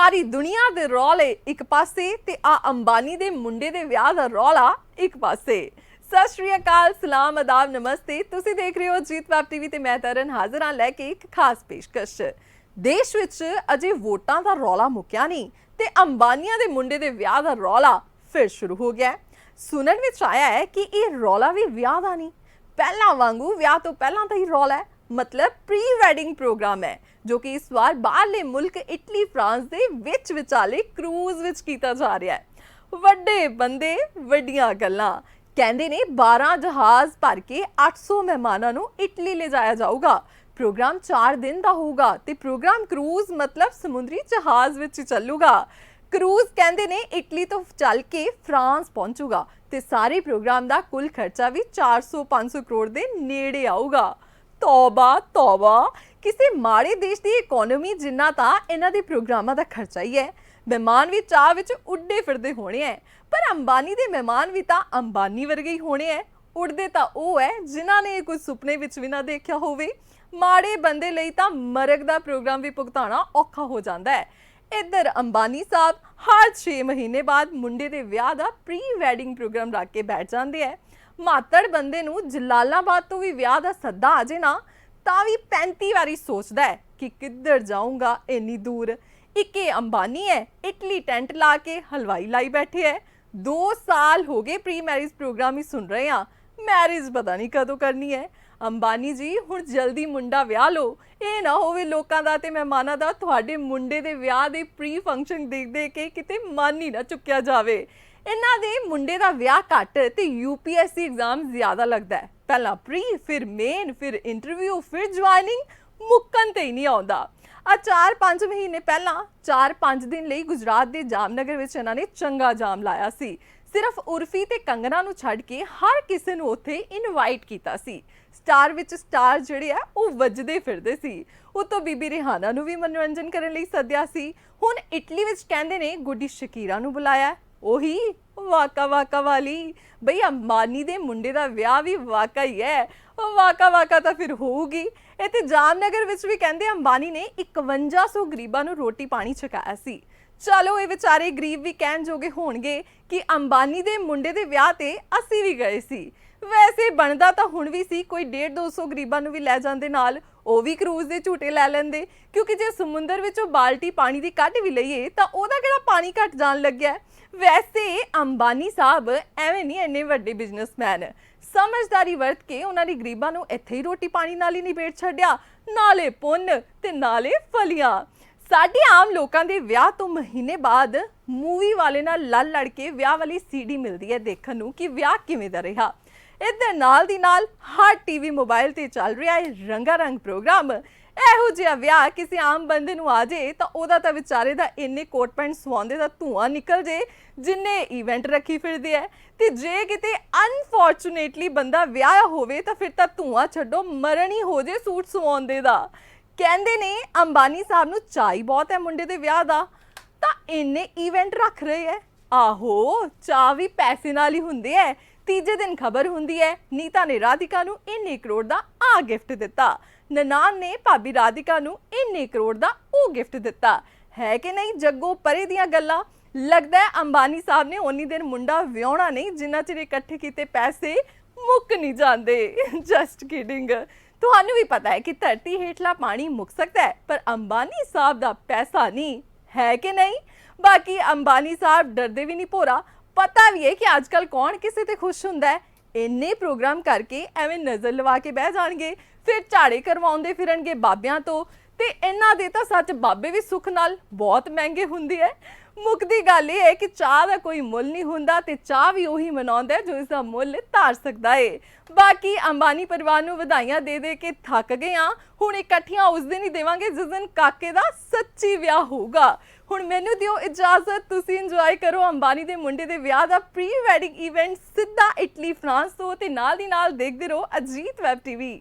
ਸਾਰੀ ਦੁਨੀਆ ਦੇ ਰੌਲੇ ਇੱਕ ਪਾਸੇ ਤੇ ਆ ਅੰਬਾਨੀ ਦੇ ਮੁੰਡੇ ਦੇ ਵਿਆਹ ਦਾ ਰੌਲਾ ਇੱਕ ਪਾਸੇ। ਸਤਿ ਸ਼੍ਰੀ ਅਕਾਲ, ਸਲਾਮ ਆਦਾਬ ਨਮਸਤੇ। ਤੁਸੀਂ ਦੇਖ ਰਹੇ ਹੋ ਜੀਤ ਵੈਬ ਟੀਵੀ ਤੇ ਮੈਂ ਤਰਨ ਹਾਜ਼ਰ ਹਾਂ ਲੈ ਕੇ ਇੱਕ ਖਾਸ ਪੇਸ਼ਕਸ਼। ਦੇਸ਼ ਵਿੱਚ ਅਜੇ ਵੋਟਾਂ ਦਾ ਰੌਲਾ ਮੁੱਕਿਆ ਨਹੀਂ ਤੇ ਅੰਬਾਨੀਆਂ ਦੇ ਮੁੰਡੇ ਦੇ ਵਿਆਹ ਦਾ ਰੌਲਾ ਫਿਰ ਸ਼ੁਰੂ ਹੋ ਗਿਆ। ਸੁਣਨ ਵਿੱਚ ਆਇਆ ਹੈ ਕਿ ਇਹ ਰੌਲਾ ਵੀ ਵਿਆਹ ਦਾ ਨਹੀਂ। ਪਹਿਲਾਂ ਵਾਂਗੂ ਵਿਆਹ ਤੋਂ ਪਹਿਲਾਂ ਤਾਂ ਹੀ ਰੌਲਾ ਹੈ। ਮਤਲਬ ਪ੍ਰੀ ਵੈਡਿੰਗ ਪ੍ਰੋਗਰਾਮ ਹੈ, ਜੋ ਕਿ ਇਸ ਵਾਰ ਬਾਹਰਲੇ ਮੁਲਕ ਇਟਲੀ, ਫਰਾਂਸ ਦੇ ਵਿੱਚ ਵਿਚਾਲੇ ਕਰੂਜ਼ ਵਿੱਚ ਕੀਤਾ ਜਾ ਰਿਹਾ ਹੈ। ਵੱਡੇ ਬੰਦੇ, ਵੱਡੀਆਂ ਗੱਲਾਂ। ਕਹਿੰਦੇ ਨੇ 12 ਜਹਾਜ਼ ਭਰ ਕੇ 800 ਮਹਿਮਾਨਾਂ ਨੂੰ ਇਟਲੀ ਲੈ ਜਾਇਆ ਜਾਊਗਾ। ਪ੍ਰੋਗਰਾਮ 4 ਦਿਨ ਦਾ ਹੋਊਗਾ ਤੇ ਪ੍ਰੋਗਰਾਮ ਕਰੂਜ਼ ਮਤਲਬ ਸਮੁੰਦਰੀ ਜਹਾਜ਼ ਵਿੱਚ ਚੱਲੂਗਾ। ਕਰੂਜ਼ ਕਹਿੰਦੇ ਨੇ ਇਟਲੀ ਤੋਂ ਚੱਲ ਕੇ ਫਰਾਂਸ ਪਹੁੰਚੂਗਾ ਤੇ ਸਾਰੇ ਪ੍ਰੋਗਰਾਮ ਦਾ ਕੁੱਲ ਖਰਚਾ ਵੀ 400-500 ਕਰੋੜ ਦੇ ਨੇੜੇ ਆਊਗਾ। ਤੌਬਾ ਤੌਬਾ। ਕਿਸੇ ਮਾੜੇ ਦੇਸ਼ ਦੀ ਇਕਨੋਮੀ ਜਿੰਨਾ ਤਾਂ ਇਹਨਾਂ ਦੇ ਪ੍ਰੋਗਰਾਮਾਂ ਦਾ ਖਰਚਾ ਹੀ ਹੈ। ਮਹਿਮਾਨ ਵੀ ਚਾਹ ਵਿੱਚ ਉੱਡੇ ਫਿਰਦੇ ਹੋਣੇ ਐ। ਪਰ ਅੰਬਾਨੀ ਦੇ ਮਹਿਮਾਨ ਵੀ ਤਾਂ ਅੰਬਾਨੀ ਵਰਗੇ ਹੀ ਹੋਣੇ ਐ। ਉੱਡਦੇ ਤਾਂ ਉਹ ਐ ਜਿਨ੍ਹਾਂ ਨੇ ਕੋਈ ਸੁਪਨੇ ਵਿੱਚ ਵੀ ਨਾ ਦੇਖਿਆ ਹੋਵੇ। ਮਾੜੇ ਬੰਦੇ ਲਈ ਤਾਂ ਮਰਗ ਦਾ ਪ੍ਰੋਗਰਾਮ ਵੀ ਭੁਗਤਾਣਾ ਔਖਾ ਹੋ ਜਾਂਦਾ ਹੈ ਇੱਧਰ ਅੰਬਾਨੀ ਸਾਹਿਬ ਹਰ 6 ਮਹੀਨੇ ਬਾਅਦ ਮੁੰਡੇ ਦੇ ਵਿਆਹ ਦਾ ਪ੍ਰੀ ਵੈਡਿੰਗ ਪ੍ਰੋਗਰਾਮ ਰੱਖ ਕੇ ਬੈਠ ਜਾਂਦੇ ਐ। ਮਾਤੜ ਬੰਦੇ ਨੂੰ ਜਲਾਲਾਬਾਦ ਤੋਂ ਵੀ ਵਿਆਹ ਦਾ ਸੱਦਾ ਆ ਜੇ ਨਾ, ਤਾਂ ਵੀ 35 ਵਾਰੀ ਸੋਚਦਾ ਹੈ ਕਿ ਕਿੱਧਰ ਜਾਊਂਗਾ ਇੰਨੀ ਦੂਰ। ਇੱਕੇ ਅੰਬਾਨੀ ਹੈ, ਇਟਲੀ ਟੈਂਟ ਲਾ ਕੇ ਹਲਵਾਈ ਲਾਈ ਬੈਠੇ ਹੈ। 2 ਸਾਲ ਹੋ ਗਏ ਪ੍ਰੀ ਮੈਰਿਜ ਪ੍ਰੋਗਰਾਮ ਹੀ ਸੁਣ ਰਹੇ ਆ ਮੈਰਿਜ ਪਤਾ ਨਹੀਂ ਕਦੋਂ ਕਰਨੀ ਹੈ। ਅੰਬਾਨੀ ਜੀ, ਹੁਣ ਜਲਦੀ ਮੁੰਡਾ ਵਿਆਹ ਲਓ। ਇਹ ਨਾ ਹੋਵੇ ਲੋਕਾਂ ਦਾ ਤੇ ਮਹਿਮਾਨਾਂ ਦਾ, ਤੁਹਾਡੇ ਮੁੰਡੇ ਦੇ ਵਿਆਹ ਦੇ ਪ੍ਰੀ ਫੰਕਸ਼ਨ ਦੇਖ ਦੇ ਕੇ ਕਿਤੇ ਮਨ ਹੀ ਨਾ ਚੁੱਕਿਆ ਜਾਵੇ। ਇਹਨਾਂ ਦੇ ਮੁੰਡੇ ਦਾ ਵਿਆਹ ਘੱਟ ਤੇ ਯੂਪੀਐਸਸੀ ਐਗਜ਼ਾਮ ਜ਼ਿਆਦਾ ਲੱਗਦਾ ਹੈ। ਪਹਿਲਾਂ ਪ੍ਰੀ ਫਿਰ ਮੇਨ ਫਿਰ ਇੰਟਰਵਿਊ ਫਿਰ ਜੁਆਇਨਿੰਗ ਮੁੱਕਣ ਤੇ ਹੀ ਨਹੀਂ ਆਉਂਦਾ। ਆ 4-5 ਮਹੀਨੇ ਪਹਿਲਾਂ 4-5 ਦਿਨ ਲਈ ਗੁਜਰਾਤ ਦੇ ਜਾਮਨਗਰ ਵਿੱਚ ਇਹਨਾਂ ਨੇ ਚੰਗਾ ਜਾਮ ਲਾਇਆ ਸੀ। ਸਿਰਫ ਉਰਫੀ ਤੇ ਕੰਗਨਾ ਨੂੰ ਛੱਡ ਕੇ ਹਰ ਕਿਸੇ ਨੂੰ ਉੱਥੇ ਇਨਵਾਈਟ ਕੀਤਾ ਸੀ। ਸਟਾਰ ਵਿੱਚ ਸਟਾਰ ਜਿਹੜੇ ਆ, ਉਹ ਵੱਜਦੇ ਫਿਰਦੇ ਸੀ। ਉਤੋਂ ਬੀਬੀ ਰਿਹਾਨਾ ਨੂੰ ਵੀ ਮਨੋਰੰਜਨ ਕਰਨ ਲਈ ਸੱਦਿਆ ਸੀ। ਹੁਣ ਇਟਲੀ ਵਿੱਚ ਕਹਿੰਦੇ ਨੇ, ਗੁੱਡੀ ਸ਼ਕੀਰਾ ਨੂੰ ਬੁਲਾਇਆ। ਉਹੀ ਵਾਕਾ ਵਾਕਾ ਵਾਲੀ। ਬਈ ਅੰਬਾਨੀ ਦੇ ਮੁੰਡੇ ਦਾ ਵਿਆਹ ਵੀ ਵਾਕਾ ਹੀ ਹੈ। ਉਹ ਵਾਕਾ ਵਾਕਾ ਤਾਂ ਫਿਰ ਹੋਊਗੀ। ਇੱਥੇ ਜਾਮਨਗਰ ਵਿੱਚ ਵੀ ਕਹਿੰਦੇ ਅੰਬਾਨੀ ਨੇ 5100 ਗਰੀਬਾਂ ਨੂੰ ਰੋਟੀ ਪਾਣੀ ਛਕਾਇਆ ਸੀ। ਚਲੋ ਇਹ ਵਿਚਾਰੇ ਗਰੀਬ ਵੀ ਕਹਿਣ ਜੋਗੇ ਹੋਣਗੇ ਕਿ ਅੰਬਾਨੀ ਦੇ ਮੁੰਡੇ ਦੇ ਵਿਆਹ ਤੇ ਅਸੀਂ ਵੀ ਗਏ ਸੀ। ਵੈਸੇ ਬਣਦਾ ਤਾਂ ਹੁਣ ਵੀ ਸੀ, ਕੋਈ 1.5 200 ਗਰੀਬਾਂ ਨੂੰ ਵੀ ਲੈ ਜਾਂਦੇ ਨਾਲ, ਉਹ ਵੀ ਕਰੂਜ਼ ਦੇ ਝੂਟੇ ਲੈ ਲੈਂਦੇ। ਕਿਉਂਕਿ ਜੇ ਸਮੁੰਦਰ ਵਿੱਚੋਂ ਬਾਲਟੀ ਪਾਣੀ ਦੀ ਕੱਢ ਵੀ ਲਈਏ, ਤਾਂ ਉਹਦਾ ਕਿਹੜਾ ਪਾਣੀ ਘਟ ਜਾਣ ਲੱਗਿਆ? ਵੈਸੇ ਅੰਬਾਨੀ ਸਾਹਿਬ ਐਵੇਂ ਨਹੀਂ ਇੰਨੇ ਵੱਡੇ ਬਿਜ਼ਨਸਮੈਨ ਸਮਝਦਾਰੀ ਵਰਤ ਕੇ ਉਹਨਾਂ ਨੇ ਗਰੀਬਾਂ ਨੂੰ ਇੱਥੇ ਹੀ ਰੋਟੀ ਪਾਣੀ ਨਾਲ ਹੀ ਨਿਬੇੜ ਛੱਡਿਆ, ਨਾਲੇ ਪੁੰਨ ਤੇ ਨਾਲੇ ਫਲੀਆਂ। ਸਾਡੇ ਆਮ ਲੋਕਾਂ ਦੇ ਵਿਆਹ ਤੋਂ ਮਹੀਨੇ ਬਾਅਦ ਮੂਵੀ ਵਾਲੇ ਨਾਲ ਲੜ ਲੜ ਕੇ ਵਿਆਹ ਵਾਲੀ ਸੀਡੀ ਮਿਲਦੀ ਹੈ ਦੇਖਣ ਨੂੰ ਕਿ ਵਿਆਹ ਕਿਵੇਂ ਦਾ ਰਿਹਾ। ਇਹਦੇ ਨਾਲ ਦੀ ਨਾਲ ਹਰ ਟੀਵੀ ਮੋਬਾਈਲ ਤੇ ਚੱਲ ਰਿਹਾ ਹੈ ਰੰਗਾ ਰੰਗ ਪ੍ਰੋਗਰਾਮ। ਇਹੋ ਜਿਹਾ ਵਿਆਹ ਕਿਸੇ ਆਮ ਬੰਦੇ ਨੂੰ ਆ ਜੇ ਤਾਂ ਉਹਦਾ ਤਾਂ ਵਿਚਾਰੇ ਦਾ ਇੰਨੇ ਕੋਟ ਪੈਂਟ ਸਵਾਉਂਦੇ ਦਾ ਧੂਆਂ ਨਿਕਲ ਜੇ, ਜਿੰਨੇ ਇਵੈਂਟ ਰੱਖੀ ਫਿਰਦੇ ਐ। ਤੇ ਜੇ ਕਿਤੇ ਅਨਫੋਰਚੂਨੇਟਲੀ ਬੰਦਾ ਵਿਆਹ ਹੋਵੇ ਤਾਂ ਫਿਰ ਤਾਂ ਧੂਆਂ ਛੱਡੋ, ਮਰਨ ਹੀ ਹੋ ਜੇ ਸੂਟ ਸਵਾਉਂਦੇ ਦਾ। ਕਹਿੰਦੇ ਨੇ ਅੰਬਾਨੀ ਸਾਹਿਬ ਨੂੰ ਚਾਈ ਬਹੁਤ ਹੈ ਮੁੰਡੇ ਦੇ ਵਿਆਹ ਦਾ। ਤਾਂ ਇੰਨੇ ਇਵੈਂਟ ਰੱਖ ਰਹੇ ਐ। ਆਹੋ, ਚਾਹ ਵੀ ਪੈਸੇ ਨਾਲ ਹੀ ਹੁੰਦੇ ਹੈ ਤੀਜੇ ਦਿਨ ਖਬਰ ਹੁੰਦੀ ਹੈ ਨੀਤਾ ਨੇ ਰਾਧਿਕਾ ਨੂੰ ਇੰਨੇ ਕਰੋੜ ਦਾ ਆ ਗਿਫਟ ਦਿੱਤਾ। ਨਨਾਨ ਨੇ ਭਾਬੀ ਰਾਧਿਕਾ ਨੂੰ ਇੰਨੇ ਕਰੋੜ ਦਾ ਉਹ ਗਿਫਟ ਦਿੱਤਾ। ਹੈ ਕਿ ਨਹੀਂ, ਜੱਗੋ ਪਰੇ ਦੀਆਂ ਗੱਲਾਂ। ਲੱਗਦਾ ਹੈ ਅੰਬਾਨੀ ਸਾਹਿਬ ਨੇ ਉਨੀ ਦਿਨ ਮੁੰਡਾ ਵਿਆਹਣਾ ਨਹੀਂ, ਜਿੰਨਾ ਚਿਰ ਇਕੱਠੇ ਕੀਤੇ ਪੈਸੇ ਮੁੱਕ ਨਹੀਂ ਜਾਂਦੇ। ਜਸਟ ਕਿਡਿੰਗ ਤੁਹਾਨੂੰ ਵੀ ਪਤਾ ਹੈ ਕਿ ਧਰਤੀ ਹੇਠਲਾ ਪਾਣੀ ਮੁੱਕ ਸਕਦਾ ਹੈ ਪਰ ਅੰਬਾਨੀ ਸਾਹਿਬ ਦਾ ਪੈਸਾ ਨਹੀਂ। ਹੈ ਕਿ ਨਹੀਂ? ਬਾਕੀ ਅੰਬਾਨੀ ਸਾਹਿਬ ਡਰਦੇ ਵੀ ਨਹੀਂ ਭੋਰਾ। ਪਤਾ ਵੀ ਹੈ ਕਿ ਅੱਜਕੱਲ ਕੌਣ ਕਿਸੇ ਤੇ ਖੁਸ਼ ਹੁੰਦਾ ਹੈ। ਇੰਨੇ ਪ੍ਰੋਗਰਾਮ ਕਰਕੇ ਐਵੇਂ ਨਜ਼ਰ ਲਵਾ ਕੇ ਬਹਿ ਜਾਣਗੇ, ਫਿਰ ਝਾੜੇ ਕਰਵਾਉਂਦੇ ਫਿਰਨਗੇ ਬਾਬਿਆਂ ਤੋਂ। ਤੇ ਇਹਨਾਂ ਦੇ ਤਾਂ ਸੱਚ ਬਾਬੇ ਵੀ ਸੁੱਖ ਨਾਲ ਬਹੁਤ ਮਹਿੰਗੇ ਹੁੰਦੇ ਐ ਮੁੱਕਦੀ ਗੱਲ ਇਹ ਹੈ ਕਿ ਚਾਹ ਦਾ ਕੋਈ ਮੁੱਲ ਨਹੀਂ ਹੁੰਦਾ ਤੇ ਚਾਹ ਵੀ ਉਹੀ ਮਨਾਉਂਦਾ ਜੋ ਇਸ ਦਾ ਮੁੱਲ ਧਾਰ ਸਕਦਾ ਏ। ਬਾਕੀ ਅੰਬਾਨੀ ਪਰਿਵਾਰ ਨੂੰ ਵਧਾਈਆਂ ਦੇ ਦੇ ਕੇ ਥੱਕ ਗਏ ਆ ਹੁਣ ਇਕੱਠੀਆਂ ਉਸ ਦਿਨ ਹੀ ਦੇਵਾਂਗੇ ਜਿਸ ਦਿਨ ਕਾਕੇ ਦਾ ਸੱਚੀ ਵਿਆਹ ਹੋਊਗਾ। ਹੁਣ ਮੈਨੂੰ ਦਿਓ ਇਜਾਜ਼ਤ, ਤੁਸੀਂ ਇੰਜੋਏ ਕਰੋ ਅੰਬਾਨੀ ਦੇ ਮੁੰਡੇ ਦੇ ਵਿਆਹ ਦਾ ਪ੍ਰੀ ਵੈਡਿੰਗ ਇਵੈਂਟ ਸਿੱਧਾ ਇਟਲੀ, ਫਰਾਂਸ ਤੋਂ ਤੇ ਨਾਲ ਦੀ ਨਾਲ ਦੇਖਦੇ ਰਹੋ ਅਜੀਤ ਵੈਬ ਟੀਵੀ।